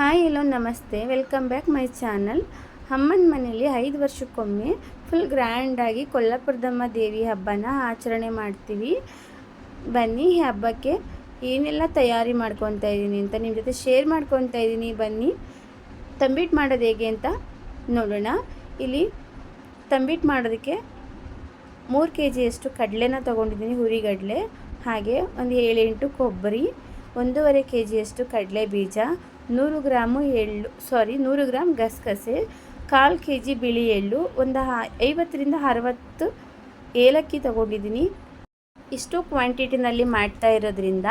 Hi, hello, ನಮಸ್ತೆ. Welcome back my channel. ಅಮ್ಮನ ಮನೆಯಲ್ಲಿ ಐದು ವರ್ಷಕ್ಕೊಮ್ಮೆ ಫುಲ್ ಗ್ರ್ಯಾಂಡಾಗಿ ಕೊಲ್ಲಾಪುರದಮ್ಮ ದೇವಿ ಹಬ್ಬನ ಆಚರಣೆ ಮಾಡ್ತೀವಿ. ಬನ್ನಿ, ಈ ಹಬ್ಬಕ್ಕೆ ಏನೆಲ್ಲ ತಯಾರಿ ಮಾಡ್ಕೊತಾ ಇದ್ದೀನಿ ಅಂತ ನಿಮ್ಮ ಜೊತೆ ಶೇರ್ ಮಾಡ್ಕೊತಾ ಇದ್ದೀನಿ. ಬನ್ನಿ ತಂಬಿಟ್ಟು ಮಾಡೋದು ಹೇಗೆ ಅಂತ ನೋಡೋಣ. ಇಲ್ಲಿ ತಂಬಿಟ್ಟು ಮಾಡೋದಕ್ಕೆ ಮೂರು ಕೆ ಜಿಯಷ್ಟು ಕಡಲೆನ ತೊಗೊಂಡಿದ್ದೀನಿ, ಹುರಿಗಡಲೆ, ಹಾಗೆ ಒಂದು ಏಳೆಂಟು ಕೊಬ್ಬರಿ, ಒಂದೂವರೆ ಕೆ ಜಿಯಷ್ಟು ಕಡಲೆ ಬೀಜ ನೂರು ಗ್ರಾಮು ಎಳ್ಳು ಸಾರಿ ನೂರು ಗ್ರಾಮ್ ಗಸಗಸೆ, ಕಾಲು ಕೆ ಜಿ ಬಿಳಿ ಎಳ್ಳು, ಒಂದು ಐವತ್ತರಿಂದ ಅರವತ್ತು ಏಲಕ್ಕಿ ತಗೊಂಡಿದ್ದೀನಿ. ಇಷ್ಟು ಕ್ವಾಂಟಿಟಿನಲ್ಲಿ ಮಾಡ್ತಾ ಇರೋದ್ರಿಂದ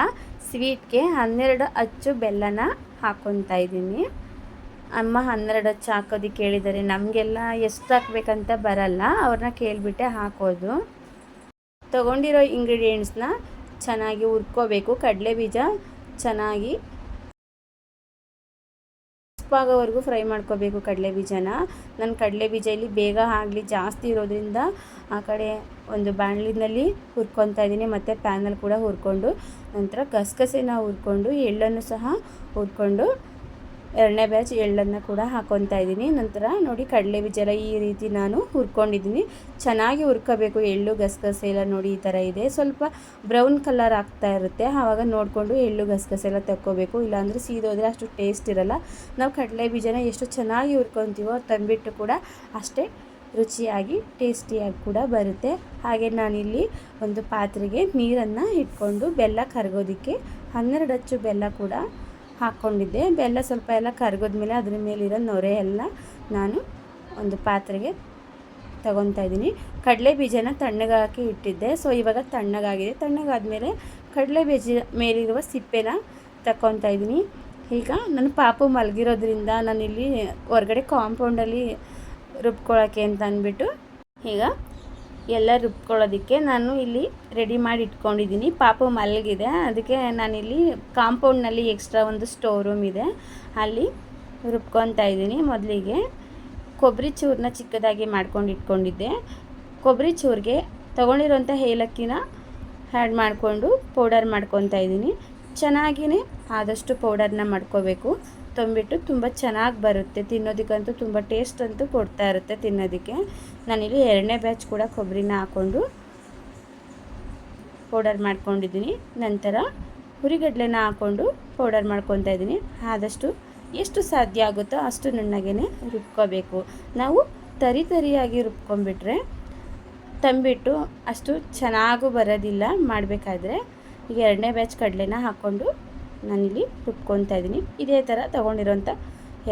ಸ್ವೀಟ್ಗೆ ಹನ್ನೆರಡು ಅಚ್ಚು ಬೆಲ್ಲನ ಹಾಕ್ಕೊತಾ ಇದ್ದೀನಿ. ಅಮ್ಮ ಹನ್ನೆರಡು ಅಚ್ಚು ಹಾಕೋದಕ್ಕೆ ಕೇಳಿದ್ದಾರೆ. ನಮಗೆಲ್ಲ ಎಷ್ಟು ಹಾಕ್ಬೇಕಂತ ಬರಲ್ಲ. ಅವ್ರನ್ನ ಕೇಳಿಬಿಟ್ಟೆ ಹಾಕೋದು. ತಗೊಂಡಿರೋ ಇಂಗ್ರೀಡಿಯೆಂಟ್ಸ್ನ ಚೆನ್ನಾಗಿ ಹುರ್ಕೋಬೇಕು. ಕಡಲೆ ಬೀಜ ಚೆನ್ನಾಗಿ ಆಗೋವರೆಗೂ ಫ್ರೈ ಮಾಡ್ಕೋಬೇಕು ಕಡಲೆ ಬೀಜನ. ನಾನು ಕಡಲೆ ಬೀಜ ಇಲ್ಲಿ ಬೇಗ ಆಗಲಿ ಜಾಸ್ತಿ ಇರೋದ್ರಿಂದ ಆ ಕಡೆ ಒಂದು ಬಾಣಲಿನಲ್ಲಿ ಹುರ್ಕೊತಾ ಇದ್ದೀನಿ, ಮತ್ತು ಪ್ಯಾನಲ್ಲಿ ಕೂಡ ಹುರ್ಕೊಂಡು, ನಂತರ ಗಸಗಸೆನ ಹುರ್ಕೊಂಡು, ಎಳ್ಳನ್ನು ಸಹ ಹುರ್ಕೊಂಡು ಎರಡನೇ ಬ್ಯಾಚ್ ಎಳ್ಳನ್ನು ಕೂಡ ಹಾಕ್ಕೊತಾ ಇದ್ದೀನಿ. ನಂತರ ನೋಡಿ ಕಡಲೆ ಬೀಜ ಎಲ್ಲ ಈ ರೀತಿ ನಾನು ಹುರ್ಕೊಂಡಿದ್ದೀನಿ. ಚೆನ್ನಾಗಿ ಹುರ್ಕೋಬೇಕು. ಎಳ್ಳು ಗಸಗಸೆ ಎಲ್ಲ ನೋಡಿ ಈ ಥರ ಇದೆ. ಸ್ವಲ್ಪ ಬ್ರೌನ್ ಕಲರ್ ಆಗ್ತಾ ಇರುತ್ತೆ. ಆವಾಗ ನೋಡಿಕೊಂಡು ಎಳ್ಳು ಗಸಗಸೆ ಎಲ್ಲ ತಕ್ಕೋಬೇಕು. ಇಲ್ಲಾಂದರೆ ಸೀದೋದ್ರೆ ಅಷ್ಟು ಟೇಸ್ಟ್ ಇರಲ್ಲ. ನಾವು ಕಡಲೆ ಬೀಜನ ಎಷ್ಟು ಚೆನ್ನಾಗಿ ಹುರ್ಕೊತೀವೋ ತಂದುಬಿಟ್ಟು ಕೂಡ ಅಷ್ಟೇ ರುಚಿಯಾಗಿ ಟೇಸ್ಟಿಯಾಗಿ ಕೂಡ ಬರುತ್ತೆ. ಹಾಗೆ ನಾನಿಲ್ಲಿ ಒಂದು ಪಾತ್ರೆಗೆ ನೀರನ್ನು ಇಟ್ಕೊಂಡು ಬೆಲ್ಲ ಕರಗೋದಕ್ಕೆ ಹನ್ನೆರಡು ಅಚ್ಚು ಬೆಲ್ಲ ಕೂಡ ಹಾಕ್ಕೊಂಡಿದ್ದೆ ಬೆಲ್ಲ ಸ್ವಲ್ಪ ಎಲ್ಲ ಕರಗೋದ್ಮೇಲೆ ಅದ್ರ ಮೇಲಿರೋ ನೊರೆ ಎಲ್ಲ ನಾನು ಒಂದು ಪಾತ್ರೆಗೆ ತಗೊತಾ ಇದ್ದೀನಿ. ಕಡಲೆ ಬೀಜನ ತಣ್ಣಗೆ ಹಾಕಿ ಇಟ್ಟಿದ್ದೆ. ಸೊ ಇವಾಗ ತಣ್ಣಗಾಗಿದೆ. ತಣ್ಣಗಾದಮೇಲೆ ಕಡಲೆ ಬೀಜ ಮೇಲಿರುವ ಸಿಪ್ಪೆನ ತಗೊತಾ ಇದ್ದೀನಿ. ಈಗ ನನ್ನ ಪಾಪು ಮಲಗಿರೋದ್ರಿಂದ ನಾನಿಲ್ಲಿ ಹೊರಗಡೆ ಕಾಂಪೌಂಡಲ್ಲಿ ರುಬ್ಕೊಳ್ಳೋಕ್ಕೆ ಅಂತ ಅಂದ್ಬಿಟ್ಟು ಈಗ ಎಲ್ಲ ರುಬ್ಕೊಳ್ಳೋದಕ್ಕೆ ನಾನು ಇಲ್ಲಿ ರೆಡಿ ಮಾಡಿ ಇಟ್ಕೊಂಡಿದ್ದೀನಿ. ಪಾಪು ಮಲಗಿದೆ. ಅದಕ್ಕೆ ನಾನಿಲ್ಲಿ ಕಾಂಪೌಂಡ್ನಲ್ಲಿ ಎಕ್ಸ್ಟ್ರಾ ಒಂದು ಸ್ಟೋರ್ ರೂಮ್ ಇದೆ. ಅಲ್ಲಿ ರುಬ್ಕೊತಾ ಇದ್ದೀನಿ ಮೊದಲಿಗೆ. ಕೊಬ್ಬರಿ ಚೂರನ್ನ ಚಿಕ್ಕದಾಗಿ ಮಾಡ್ಕೊಂಡು ಇಟ್ಕೊಂಡಿದ್ದೆ. ಕೊಬ್ಬರಿ ಚೂರಿಗೆ ತೊಗೊಂಡಿರೋಂಥ ಏಲಕ್ಕಿನ ಆ್ಯಡ್ ಮಾಡಿಕೊಂಡು ಪೌಡರ್ ಮಾಡ್ಕೊತಾ ಇದ್ದೀನಿ. ಚೆನ್ನಾಗಿಯೇ ಆದಷ್ಟು ಪೌಡರ್ನ ಮಾಡ್ಕೋಬೇಕು. ತಂಬಿಟ್ಟು ತುಂಬ ಚೆನ್ನಾಗಿ ಬರುತ್ತೆ. ತಿನ್ನೋದಕ್ಕಂತೂ ತುಂಬ ಟೇಸ್ಟ್ ಅಂತೂ ಕೊಡ್ತಾ ಇರುತ್ತೆ ತಿನ್ನೋದಕ್ಕೆ. ನಾನಿಲ್ಲಿ ಎರಡನೇ ಬ್ಯಾಚ್ ಕೂಡ ಕೊಬ್ಬರಿನ ಹಾಕ್ಕೊಂಡು ಪೌಡರ್ ಮಾಡ್ಕೊಂಡಿದ್ದೀನಿ. ನಂತರ ಹುರಿಗಡ್ಲೆನ ಹಾಕ್ಕೊಂಡು ಪೌಡರ್ ಮಾಡ್ಕೊತಾ ಇದ್ದೀನಿ. ಆದಷ್ಟು ಎಷ್ಟು ಸಾಧ್ಯ ಆಗುತ್ತೋ ಅಷ್ಟು ನುಣ್ಣಗೆ ರುಬ್ಕೋಬೇಕು. ನಾವು ತರಿ ತರಿಯಾಗಿ ರುಬ್ಕೊಂಡ್ಬಿಟ್ರೆ ತಂಬಿಟ್ಟು ಅಷ್ಟು ಚೆನ್ನಾಗೂ ಬರೋದಿಲ್ಲ. ಮಾಡಬೇಕಾದ್ರೆ ಈಗ ಎರಡನೇ ಬ್ಯಾಚ್ ಕಡಲೆನ ಹಾಕ್ಕೊಂಡು ನಾನಿಲ್ಲಿ ರುಬ್ಕೊತಾ ಇದ್ದೀನಿ. ಇದೇ ಥರ ತೊಗೊಂಡಿರೋಂಥ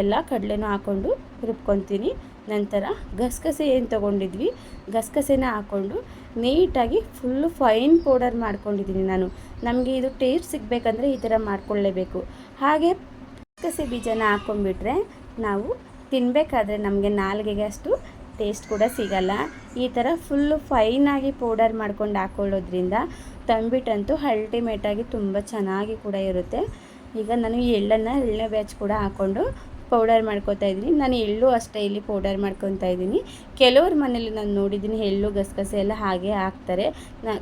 ಎಲ್ಲ ಕಡಲೆನೂ ಹಾಕ್ಕೊಂಡು ರುಬ್ಕೊತೀನಿ ನಂತರ ಗಸಗಸೆ ಏನು ತೊಗೊಂಡಿದ್ವಿ? ಗಸಗಸೆನ ಹಾಕ್ಕೊಂಡು ನೀಟಾಗಿ ಫುಲ್ಲು ಫೈನ್ ಪೌಡರ್ ಮಾಡ್ಕೊಂಡಿದ್ದೀನಿ ನಾನು. ನಮಗೆ ಇದು ಟೇಸ್ಟ್ ಸಿಗಬೇಕಂದ್ರೆ ಈ ಥರ ಮಾಡ್ಕೊಳ್ಳೇಬೇಕು. ಹಾಗೆ ಗಸಗಸೆ ಬೀಜನ ಹಾಕ್ಕೊಂಡ್ಬಿಟ್ರೆ ನಾವು ತಿನ್ನಬೇಕಾದ್ರೆ ನಮಗೆ ನಾಲ್ಗೆಗೆ ಅಷ್ಟು ಟೇಸ್ಟ್ ಕೂಡ ಸಿಗಲ್ಲ. ಈ ಥರ ಫುಲ್ಲು ಫೈನಾಗಿ ಪೌಡರ್ ಮಾಡ್ಕೊಂಡು ಹಾಕೊಳ್ಳೋದ್ರಿಂದ ತಂಬಿಟ್ಟಂತೂ ಅಲ್ಟಿಮೇಟಾಗಿ ತುಂಬ ಚೆನ್ನಾಗಿ ಕೂಡ ಇರುತ್ತೆ. ಈಗ ನಾನು ಎಳ್ಳನ್ನು, ಎಳ್ಳೆ ಬ್ಯಾಚ್ ಕೂಡ ಹಾಕ್ಕೊಂಡು ಪೌಡರ್ ಮಾಡ್ಕೊತಾ ಇದ್ದೀನಿ. ನಾನು ಎಳ್ಳು ಅಷ್ಟೇ ಇಲ್ಲಿ ಪೌಡರ್ ಮಾಡ್ಕೊತಾ ಇದ್ದೀನಿ. ಕೆಲವ್ರ ಮನೇಲಿ ನಾನು ನೋಡಿದ್ದೀನಿ ಎಳ್ಳು, ಗಸಗಸೆ ಎಲ್ಲ ಹಾಗೆ ಹಾಕ್ತಾರೆ.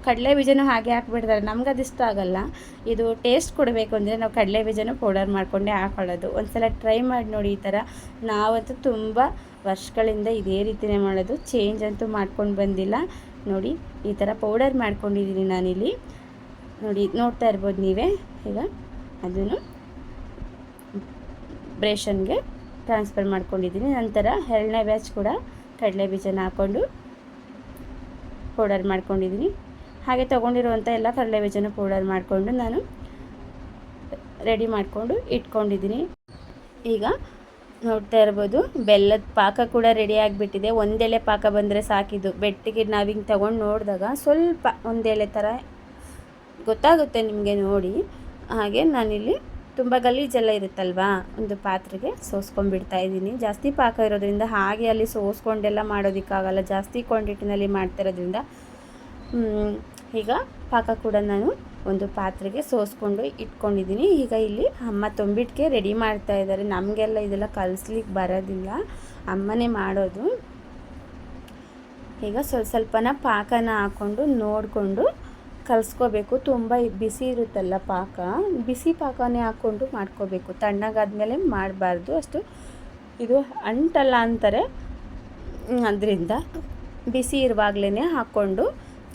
ಕಡಲೆ ಬೀಜನೂ ಹಾಗೆ ಹಾಕ್ಬಿಡ್ತಾರೆ. ನಮ್ಗೆ ಅದು ಇಷ್ಟ ಆಗಲ್ಲ. ಇದು ಟೇಸ್ಟ್ ಕೊಡಬೇಕು ಅಂದರೆ ನಾವು ಕಡಲೆ ಬೀಜನೂ ಪೌಡರ್ ಮಾಡಿಕೊಂಡೇ ಹಾಕೊಳ್ಳೋದು. ಒಂದ್ಸಲ ಟ್ರೈ ಮಾಡಿ ನೋಡಿ ಈ ಥರ. ನಾವಂತೂ ತುಂಬ ವರ್ಷಗಳಿಂದ ಇದೇ ರೀತಿಯೇ ಮಾಡೋದು. ಚೇಂಜ್ ಅಂತೂ ಮಾಡ್ಕೊಂಡು ಬಂದಿಲ್ಲ. ನೋಡಿ, ಈ ಥರ ಪೌಡರ್ ಮಾಡ್ಕೊಂಡಿದ್ದೀನಿ ನಾನಿಲ್ಲಿ. ನೋಡಿ, ನೋಡ್ತಾ ಇರ್ಬೋದು ನೀವೇ. ಈಗ ಅದನ್ನು ಬ್ರೇಷನ್ಗೆ ಟ್ರಾನ್ಸ್ಫರ್ ಮಾಡ್ಕೊಂಡಿದ್ದೀನಿ. ನಂತರ ಎರಡನೇ ಬ್ಯಾಚ್ ಕೂಡ ಕಡಲೆ ಬೀಜನ ಹಾಕ್ಕೊಂಡು ಪೌಡರ್ ಮಾಡ್ಕೊಂಡಿದ್ದೀನಿ. ಹಾಗೆ ತೊಗೊಂಡಿರುವಂಥ ಎಲ್ಲ ಕಡಲೆ ಬೀಜನ ಪೌಡರ್ ಮಾಡಿಕೊಂಡು ನಾನು ರೆಡಿ ಮಾಡಿಕೊಂಡು ಇಟ್ಕೊಂಡಿದ್ದೀನಿ. ಈಗ ನೋಡ್ತಾ ಇರ್ಬೋದು, ಬೆಲ್ಲದ ಪಾಕ ಕೂಡ ರೆಡಿ ಆಗಿಬಿಟ್ಟಿದೆ. ಒಂದೆಲೆ ಪಾಕ ಬಂದರೆ ಸಾಕಿದ್ದು. ಬೆಟ್ಟಿಗೆ ನಾವು ಹಿಂಗೆ ತೊಗೊಂಡು ನೋಡಿದಾಗ ಸ್ವಲ್ಪ ಒಂದೆಲೆ ಥರ ಗೊತ್ತಾಗುತ್ತೆ ನಿಮಗೆ ನೋಡಿ. ಹಾಗೆ ನಾನಿಲ್ಲಿ ತುಂಬ ಗಲೀಜೆಲ್ಲ ಇರುತ್ತಲ್ವಾ? ಒಂದು ಪಾತ್ರೆಗೆ ಸೋಸ್ಕೊಂಡ್ಬಿಡ್ತಾ ಇದ್ದೀನಿ. ಜಾಸ್ತಿ ಪಾಕ ಇರೋದ್ರಿಂದ ಹಾಗೆ ಅಲ್ಲಿ ಸೋಸ್ಕೊಂಡೆಲ್ಲ ಮಾಡೋದಕ್ಕಾಗಲ್ಲ. ಜಾಸ್ತಿ ಕ್ವಾಂಟಿಟಿನಲ್ಲಿ ಮಾಡ್ತಾ ಇರೋದ್ರಿಂದ ಈಗ ಪಾಕ ಕೂಡ ನಾನು ಒಂದು ಪಾತ್ರೆಗೆ ಸೋಸ್ಕೊಂಡು ಇಟ್ಕೊಂಡಿದ್ದೀನಿ. ಈಗ ಇಲ್ಲಿ ಅಮ್ಮ ತುಂಬಿಟ್ಕೆ ರೆಡಿ ಮಾಡ್ತಾ ಇದ್ದಾರೆ. ನಮಗೆಲ್ಲ ಇದೆಲ್ಲ ಕಲಿಸ್ಲಿಕ್ಕೆ ಬರೋದಿಲ್ಲ. ಅಮ್ಮನೇ ಮಾಡೋದು. ಈಗ ಸ್ವಲ್ಪ ಸ್ವಲ್ಪನ ಪಾಕನ ಹಾಕ್ಕೊಂಡು ನೋಡಿಕೊಂಡು ಕಲಿಸ್ಕೋಬೇಕು. ತುಂಬ ಬಿಸಿ ಇರುತ್ತಲ್ಲ ಪಾಕ. ಬಿಸಿ ಪಾಕನೇ ಹಾಕ್ಕೊಂಡು ಮಾಡ್ಕೋಬೇಕು. ತಣ್ಣಗಾದ್ಮೇಲೆ ಮಾಡಬಾರ್ದು. ಅಷ್ಟು ಇದು ಅಂಟಲ್ಲ ಅಂತಾರೆ. ಅದರಿಂದ ಬಿಸಿ ಇರುವಾಗಲೇ ಹಾಕ್ಕೊಂಡು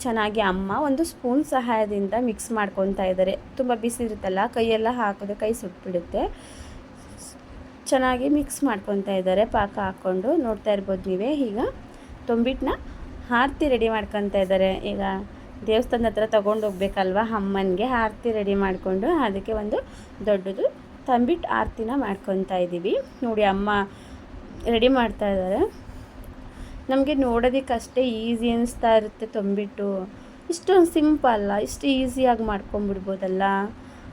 ಚೆನ್ನಾಗಿ ಅಮ್ಮ ಒಂದು ಸ್ಪೂನ್ ಸಹಾಯದಿಂದ ಮಿಕ್ಸ್ ಮಾಡ್ಕೊತಾ ಇದ್ದಾರೆ. ತುಂಬ ಬಿಸಿ ಇರುತ್ತಲ್ಲ, ಕೈಯೆಲ್ಲ ಹಾಕಿದ್ರೆ ಕೈ ಸುಟ್ಬಿಡುತ್ತೆ. ಚೆನ್ನಾಗಿ ಮಿಕ್ಸ್ ಮಾಡ್ಕೊತಾ ಇದ್ದಾರೆ ಪಾಕ ಹಾಕ್ಕೊಂಡು. ನೋಡ್ತಾ ಇರ್ಬೋದು ನೀವೇ. ಈಗ ತೊಂಬಿಟ್ಟನ್ನ ಹಾರ್ತಿ ರೆಡಿ ಮಾಡ್ಕೊತಾ ಇದ್ದಾರೆ. ಈಗ ದೇವಸ್ಥಾನದ ಹತ್ರ ತೊಗೊಂಡು ಹೋಗ್ಬೇಕಲ್ವ ಅಮ್ಮನಿಗೆ ಆರತಿ ರೆಡಿ ಮಾಡಿಕೊಂಡು, ಅದಕ್ಕೆ ಒಂದು ದೊಡ್ಡದು ತಂಬಿಟ್ಟು ಆರತಿನ ಮಾಡ್ಕೊತಾ ಇದ್ದೀವಿ ನೋಡಿ, ಅಮ್ಮ ರೆಡಿ ಮಾಡ್ತಾ ಇದ್ದಾರೆ. ನಮಗೆ ನೋಡೋದಕ್ಕಷ್ಟೇ ಈಸಿ ಅನಿಸ್ತಾ ಇರುತ್ತೆ ತಂಬಿಟ್ಟು. ಇಷ್ಟೊಂದು ಸಿಂಪಲ್ಲ ಇಷ್ಟು ಈಸಿಯಾಗಿ ಮಾಡ್ಕೊಂಬಿಡ್ಬೋದಲ್ಲ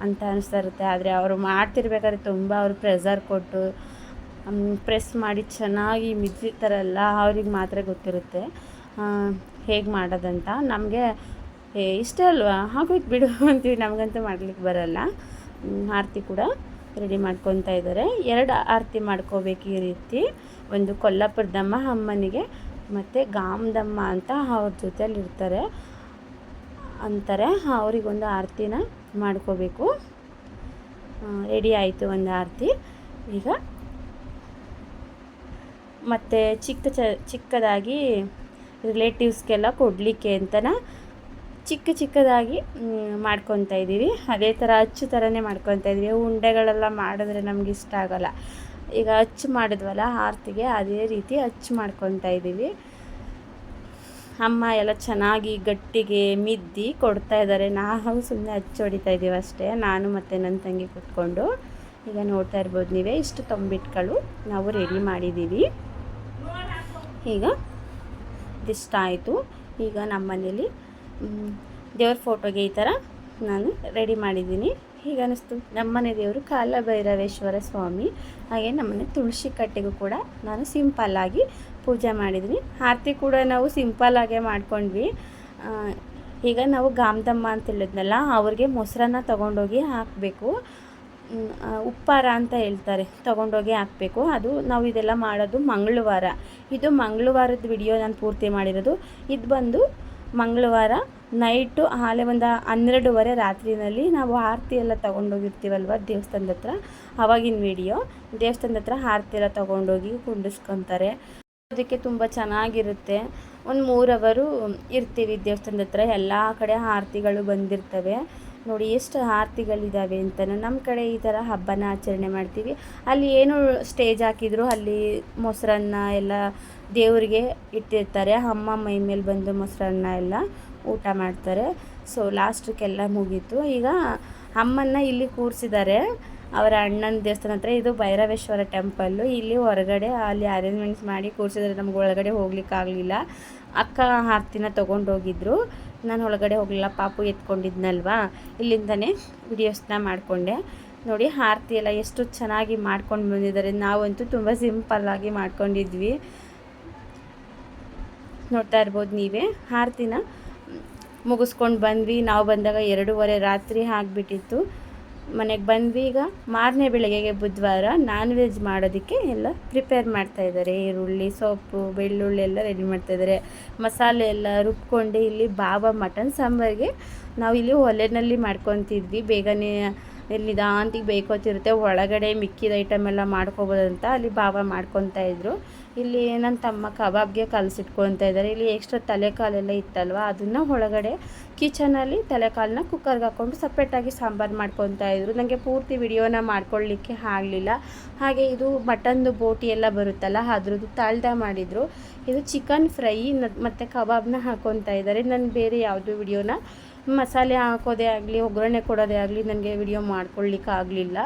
ಅಂತ ಅನಿಸ್ತಾ ಇರುತ್ತೆ. ಆದರೆ ಅವರು ಮಾಡ್ತಿರ್ಬೇಕಾದ್ರೆ ತುಂಬ ಅವರು ಪ್ರೆಸರ್ ಕೊಟ್ಟು ಪ್ರೆಸ್ ಮಾಡಿ ಚೆನ್ನಾಗಿ ಮಿದ್ದಿರ್ತಾರಲ್ಲ, ಅವ್ರಿಗೆ ಮಾತ್ರ ಗೊತ್ತಿರುತ್ತೆ ಹೇಗೆ ಮಾಡೋದಂತ. ನಮಗೆ ಏ, ಇಷ್ಟ ಅಲ್ವಾ? ಹಾಕೋಯ್ತು ಬಿಡು ಅಂತೀವಿ, ನಮಗಂತೂ ಮಾಡ್ಲಿಕ್ಕೆ ಬರಲ್ಲ. ಆರತಿ ಕೂಡ ರೆಡಿ ಮಾಡ್ಕೊತಾ ಇದ್ದಾರೆ ಎರಡು ಆರತಿ ಮಾಡ್ಕೋಬೇಕು ಈ ರೀತಿ. ಒಂದು ಕೊಲ್ಲಾಪುರದಮ್ಮ ಅಮ್ಮನಿಗೆ ಮತ್ತು ಗಾಮದಮ್ಮ ಅಂತ ಅವ್ರ ಜೊತೆಯಲ್ಲಿ ಇರ್ತಾರೆ ಅಂತಾರೆ. ಅವರಿಗೊಂದು ಆರತಿನ ಮಾಡ್ಕೋಬೇಕು. ರೆಡಿ ಆಯಿತು ಒಂದು ಆರತಿ. ಈಗ ಮತ್ತು ಚಿಕ್ಕ ಚ, ಚಿಕ್ಕದಾಗಿ ರಿಲೇಟಿವ್ಸ್ಗೆಲ್ಲ ಕೊಡಲಿಕ್ಕೆ ಅಂತನ ಚಿಕ್ಕ ಚಿಕ್ಕದಾಗಿ ಮಾಡ್ಕೊತಾ ಇದ್ದೀವಿ. ಅದೇ ಥರ ಅಚ್ಚು ಥರನೇ ಮಾಡ್ಕೊತಾ ಇದ್ದೀವಿ. ಉಂಡೆಗಳೆಲ್ಲ ಮಾಡಿದ್ರೆ ನಮ್ಗೆ ಇಷ್ಟ ಆಗೋಲ್ಲ. ಈಗ ಅಚ್ಚು ಮಾಡಿದ್ವಲ್ಲ, ಆರ್ತಿಗೆ ಅದೇ ರೀತಿ ಅಚ್ಚು ಮಾಡ್ಕೊತಾ ಇದ್ದೀವಿ. ಅಮ್ಮ ಎಲ್ಲ ಚೆನ್ನಾಗಿ ಗಟ್ಟಿಗೆ ಮಿದ್ದಿ ಕೊಡ್ತಾ ಇದ್ದಾರೆ. ನಾವು ಸುಮ್ಮನೆ ಅಚ್ಚು ಹೊಡಿತಾ ಇದ್ದೀವಿ ಅಷ್ಟೇ. ನಾನು ಮತ್ತು ನನ್ನ ತಂಗಿ ಕೂತ್ಕೊಂಡು. ಈಗ ನೋಡ್ತಾ ಇರ್ಬೋದು ನೀವೇ. ಇಷ್ಟು ತಂಬಿಟ್ಕಳು ನಾವು ರೆಡಿ ಮಾಡಿದ್ದೀವಿ. ಈಗ ಇದಿಷ್ಟ ಆಯಿತು ಈಗ ನಮ್ಮ ಮನೇಲಿ ದೇವ್ರ ಫೋಟೋಗೆ ಈ ಥರ ನಾನು ರೆಡಿ ಮಾಡಿದ್ದೀನಿ. ಹೀಗೆ ಅನ್ನಿಸ್ತು. ನಮ್ಮನೆ ದೇವರು ಕಾಲಭೈರವೇಶ್ವರ ಸ್ವಾಮಿ, ಹಾಗೆ ನಮ್ಮನೆ ತುಳಸಿ ಕಟ್ಟೆಗೂ ಕೂಡ ನಾನು ಸಿಂಪಲ್ಲಾಗಿ ಪೂಜೆ ಮಾಡಿದ್ದೀನಿ. ಆರತಿ ಕೂಡ ನಾವು ಸಿಂಪಲ್ಲಾಗೆ ಮಾಡ್ಕೊಂಡ್ವಿ. ಈಗ ನಾವು ಗಾಮದಮ್ಮ ಅಂತ ಹೇಳಿದ್ನಲ್ಲ, ಅವ್ರಿಗೆ ಮೊಸರನ್ನ ತೊಗೊಂಡೋಗಿ ಹಾಕಬೇಕು. ಉಪ್ಪಾರ ಅಂತ ಹೇಳ್ತಾರೆ, ತೊಗೊಂಡೋಗಿ ಹಾಕಬೇಕು. ಅದು ನಾವು ಇದೆಲ್ಲ ಮಾಡೋದು ಮಂಗಳವಾರ. ಇದು ಮಂಗಳವಾರದ ವಿಡಿಯೋ ನಾನು ಪೂರ್ತಿ ಮಾಡಿರೋದು. ಇದು ಬಂದು ಮಂಗಳವಾರ ನೈಟು ಆಲೆ ಒಂದು ಹನ್ನೆರಡೂವರೆ ರಾತ್ರಿನಲ್ಲಿ ನಾವು ಆರತಿ ಎಲ್ಲ ತೊಗೊಂಡೋಗಿರ್ತೀವಲ್ವ ದೇವಸ್ಥಾನದ ಹತ್ರ? ಆವಾಗಿನ ವಿಡಿಯೋ ದೇವಸ್ಥಾನದ ಹತ್ರ ಆರತಿ ಎಲ್ಲ ತೊಗೊಂಡೋಗಿ ಕುಂಡಿಸ್ಕೊತಾರೆ. ಅದಕ್ಕೆ ತುಂಬ ಚೆನ್ನಾಗಿರುತ್ತೆ. ಒಂದು ಮೂರು ಅವರು ಇರ್ತೀವಿ ದೇವಸ್ಥಾನದ ಹತ್ರ. ಎಲ್ಲ ಕಡೆ ಆರತಿಗಳು ಬಂದಿರ್ತವೆ. ನೋಡಿ ಎಷ್ಟು ಆರತಿಗಳಿದ್ದಾವೆ ಅಂತ ನಮ್ಮ ಕಡೆ ಈ ಥರ ಹಬ್ಬನ ಆಚರಣೆ ಮಾಡ್ತೀವಿ. ಅಲ್ಲಿ ಏನು ಸ್ಟೇಜ್ ಹಾಕಿದ್ರು ಅಲ್ಲಿ ಮೊಸರನ್ನ ಎಲ್ಲ ದೇವರಿಗೆ ಇಟ್ಟಿರ್ತಾರೆ. ಅಮ್ಮ ಮೈ ಮೇಲೆ ಬಂದು ಮೊಸರನ್ನ ಎಲ್ಲ ಊಟ ಮಾಡ್ತಾರೆ. ಸೊ ಲಾಸ್ಟಕ್ಕೆಲ್ಲ ಮುಗೀತು. ಈಗ ಅಮ್ಮನ್ನ ಇಲ್ಲಿ ಕೂರಿಸಿದ್ದಾರೆ. ಅವರ ಅಣ್ಣನ ದೇವಸ್ಥಾನ ಹತ್ರ ಇದು ಭೈರವೇಶ್ವರ ಟೆಂಪಲ್ಲು ಇಲ್ಲಿ ಹೊರಗಡೆ ಅಲ್ಲಿ ಅರೇಂಜ್ಮೆಂಟ್ಸ್ ಮಾಡಿ ಕೂರಿಸಿದ್ರೆ ನಮ್ಗೆ ಒಳಗಡೆ ಹೋಗ್ಲಿಕ್ಕಾಗಲಿಲ್ಲ. ಅಕ್ಕ ಆರ್ತಿನ ತೊಗೊಂಡೋಗಿದ್ರು. ನಾನು ಒಳಗಡೆ ಹೋಗಲಿಲ್ಲ, ಪಾಪು ಎತ್ಕೊಂಡಿದ್ನಲ್ವಾ? ಇಲ್ಲಿಂದನೇ ವಿಡಿಯೋಸ್ನ ಮಾಡಿಕೊಂಡೆ. ನೋಡಿ, ಆರತಿ ಎಲ್ಲ ಎಷ್ಟು ಚೆನ್ನಾಗಿ ಮಾಡ್ಕೊಂಡು ಬಂದಿದ್ದಾರೆ. ನಾವಂತೂ ತುಂಬ ಸಿಂಪಲ್ಲಾಗಿ ಮಾಡ್ಕೊಂಡಿದ್ವಿ. ನೋಡ್ತಾ ಇರ್ಬೋದು ನೀವೇ. ಆರತಿನ ಮುಗಿಸ್ಕೊಂಡು ಬಂದ್ವಿ. ನಾವು ಬಂದಾಗ ಎರಡೂವರೆ ರಾತ್ರಿ ಆಗಿಬಿಟ್ಟಿತ್ತು. ಮನೆಗೆ ಬಂದ್ವಿ. ಈಗ ಮಾರನೇ ಬೆಳಗ್ಗೆಗೆ ಬುಧವಾರ ನಾನ್ ವೆಜ್ ಮಾಡೋದಕ್ಕೆ ಎಲ್ಲ ಪ್ರಿಪೇರ್ ಮಾಡ್ತಾಯಿದ್ದಾರೆ ಈರುಳ್ಳಿ ಸೊಪ್ಪು ಬೆಳ್ಳುಳ್ಳಿ ಎಲ್ಲ ರೆಡಿ ಮಾಡ್ತಾ ಇದ್ದಾರೆ. ಮಸಾಲೆ ಎಲ್ಲ ರುಬ್ಕೊಂಡು ಇಲ್ಲಿ ಬಾಬಾ ಮಟನ್ ಸಾಂಬಾರಿಗೆ ನಾವು ಇಲ್ಲಿ ಒಲೆಯಲ್ಲಿ ಮಾಡ್ಕೊತಿದ್ವಿ. ಬೇಗನೆ ಇಲ್ಲಿ ನಿಧಾಂತಿಗೆ ಬೇಕೋತಿರುತ್ತೆ ಒಳಗಡೆ ಮಿಕ್ಕಿದ ಐಟಮ್ ಎಲ್ಲ ಮಾಡ್ಕೋಬೋದಂತ ಅಲ್ಲಿ ಬಾಬಾ ಮಾಡ್ಕೊತಾ ಇದ್ರು. ಇಲ್ಲಿ ನನ್ನ ತಮ್ಮ ಕಬಾಬ್ಗೆ ಕಲಸಿಟ್ಕೊತಾ ಇದ್ದಾರೆ ಇಲ್ಲಿ ಎಕ್ಸ್ಟ್ರಾ ತಲೆಕಾಲೆಲ್ಲ ಇತ್ತಲ್ವ, ಅದನ್ನು ಒಳಗಡೆ ಕಿಚನಲ್ಲಿ ತಲೆಕಾಲನ್ನ ಕುಕ್ಕರ್ಗೆ ಹಾಕ್ಕೊಂಡು ಸಪ್ರೇಟಾಗಿ ಸಾಂಬಾರು ಮಾಡ್ಕೊತಾ ಇದ್ರು. ನನಗೆ ಪೂರ್ತಿ ವಿಡಿಯೋನ ಮಾಡ್ಕೊಳ್ಳಿಕ್ಕೆ ಆಗಲಿಲ್ಲ. ಹಾಗೆ ಇದು ಮಟನ್ದು ಬೋಟಿ ಎಲ್ಲ ಬರುತ್ತಲ್ಲ, ಅದ್ರದ್ದು ತಾಳ್ದ ಮಾಡಿದರು. ಇದು ಚಿಕನ್ ಫ್ರೈ ಮತ್ತು ಕಬಾಬ್ನ ಹಾಕ್ಕೊತಾ ಇದ್ದಾರೆ ನಾನು ಬೇರೆ ಯಾವುದು ವಿಡಿಯೋನ ಮಸಾಲೆ ಹಾಕೋದೇ ಆಗಲಿ, ಒಗ್ಗರಣೆ ಕೊಡೋದೇ ಆಗಲಿ ನನಗೆ ವಿಡಿಯೋ ಮಾಡ್ಕೊಳ್ಳಿಕ್ಕೆ ಆಗಲಿಲ್ಲ.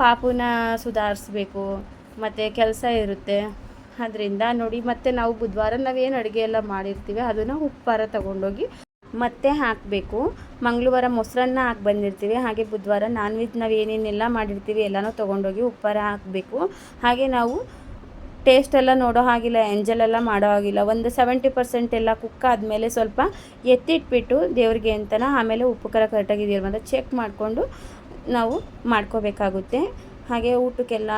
ಪಾಪುನ ಸುಧಾರಿಸ್ಬೇಕು, ಮತ್ತು ಕೆಲಸ ಇರುತ್ತೆ. ಅದರಿಂದ ನೋಡಿ, ಮತ್ತೆ ನಾವು ಬುಧವಾರ ನಾವೇನು ಅಡುಗೆ ಎಲ್ಲ ಮಾಡಿರ್ತೀವಿ, ಅದನ್ನು ಉಪ್ಪಾರ ತಗೊಂಡೋಗಿ ಮತ್ತೆ ಹಾಕಬೇಕು. ಮಂಗಳವಾರ ಮೊಸರನ್ನ ಹಾಕಿ ಬಂದಿರ್ತೀವಿ, ಹಾಗೆ ಬುಧವಾರ ನಾನ್ ವೆಜ್ ನಾವು ಏನೇನೆಲ್ಲ ಮಾಡಿರ್ತೀವಿ, ಎಲ್ಲನೂ ತೊಗೊಂಡೋಗಿ ಉಪ್ಪಾರ ಹಾಕಬೇಕು. ಹಾಗೆ ನಾವು ಟೇಸ್ಟ್ ಎಲ್ಲ ನೋಡೋ ಹಾಗಿಲ್ಲ ಎಂಜಲೆಲ್ಲ ಮಾಡೋ ಹಾಗಿಲ್ಲ. ಒಂದು ಸೆವೆಂಟಿ ಪರ್ಸೆಂಟ್ ಎಲ್ಲ ಕುಕ್ ಆದಮೇಲೆ ಸ್ವಲ್ಪ ಎತ್ತಿಟ್ಬಿಟ್ಟು ದೇವ್ರಿಗೆ ಅಂತನ ಆಮೇಲೆ ಉಪ್ಪು ಖಾರ ಕರೆಕ್ಟಾಗಿದೆಯಲ್ಲ ಅಂತ ಚೆಕ್ ಮಾಡಿಕೊಂಡು ನಾವು ಮಾಡ್ಕೋಬೇಕಾಗುತ್ತೆ. ಹಾಗೆ ಊಟಕ್ಕೆಲ್ಲ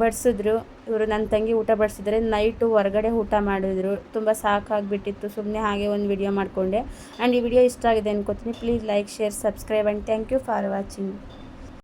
ಬಡಿಸಿದ್ರು. ಇವರು ನನ್ನ ತಂಗಿ ಊಟ ಬಡಿಸಿದ್ರೆ ನೈಟು ಹೊರಗಡೆ ಊಟ ಮಾಡಿದ್ರು. ತುಂಬ ಸಾಕಾಗಿಬಿಟ್ಟಿತ್ತು. ಸುಮ್ಮನೆ ಹಾಗೆ ಒಂದು ವಿಡಿಯೋ ಮಾಡಿಕೊಂಡೆ. ಆ್ಯಂಡ್ ಈ ವಿಡಿಯೋ ಇಷ್ಟ ಆಗಿದೆ ಅನ್ಕೋತೀನಿ. Please like share subscribe and thank you for watching